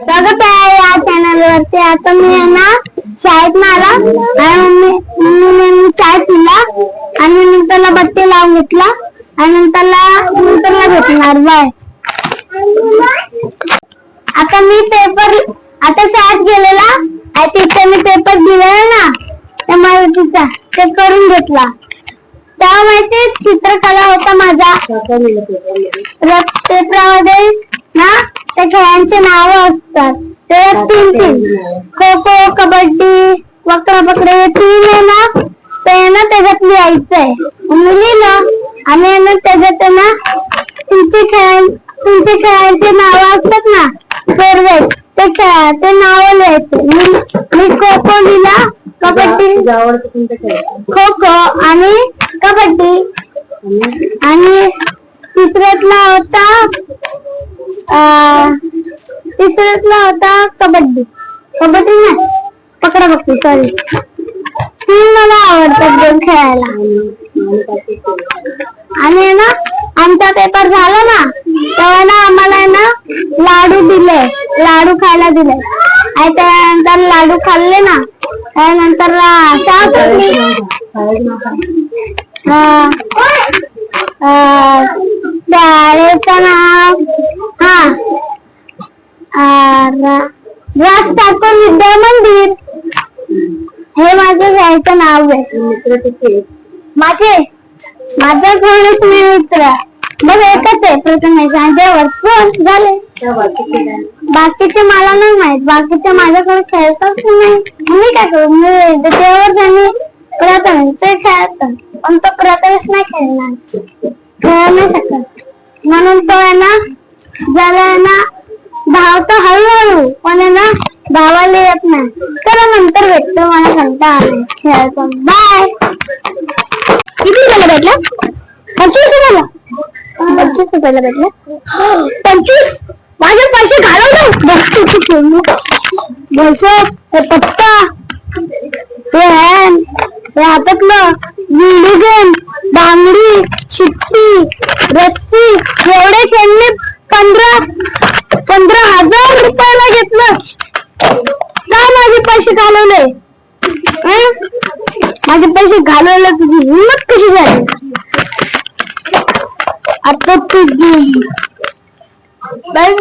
स्वागत आहे या चॅनल वरती. आता मी ना शाळेत मला आणि मम्मी चाय पिला आणि नंतरला बत्ती लावून घेतला आणि नंतरला नंतरला भेटणार बाय. आता मी पेपर आता शाळेत गेलेला. आणि तिथे मी पेपर दिलेला ना त्या मराठीचा ते करून घेतला. तेव्हा माहिती चित्रकला होता माझा. पेपरामध्ये ना? त्या खेळांचे नाव असतात. ते तीन तीन. खो खो कबड्डी वक्रा पकडे हे तीन आहे ना ते ना त्याच्यात लिहायचंय. मी लिहिलं आणि ना त्याच्यात ना तुमचे खेळ तुमचे खेळांचे नाव असतात ना फेवरेट ते खेळ ते नाव लिहायचे. मी मी खो खो लिहिला कबड्डी. खो खो आणि कबड्डी. आणि? तिसऱ्यातला होता तिसऱ्यातला होता कबड्डी. कबड्डी नाही. पकडा पकडी सॉरी मला आवडतात गेम खेळायला. आणि ना आमचा पेपर झाला ना तेव्हा ना आम्हाला आहे ना लाडू दिले. लाडू खायला दिले. आणि त्यानंतर लाडू खाल्ले ना त्यानंतर शाळेचं नाव अं, रा- राज ठाकूर विद्या मंदिर. हे माझं शाळेचं नाव आहे. माझे माझा कोण तुम्ही मित्र. मग एकच आहे प्रथमेश आणि देवर. कोण? झाले. बाकीचे मला नाही माहीत. बाकीचे माझ्याकडे खेळतात नाही? मी काय करू? मी देवर आणि प्रथमेश ते खेळतात. पण तो प्रथमेश नाही खेळणार. खेळू नाही शकत. म्हणून तो आहे ना जरा ना धाव बाय किती रुपयाला भेटला पंचवीस रुपयाला पंचवीस रुपयाला भेटला पंचवीस माझे पैसे घालवलं बघतो हे पत्ता ते हॅन हे हातातलं व्हिडिओ गेम बांगडी शिट्टी रस्सी एवढे खेळले पंधरा पंधरा हजार रुपयाला घेतलं का माझे पैसे घालवले हं? माझे पैसे घालवले तुझी हिंमत कशी झाली? आता तुझी बाई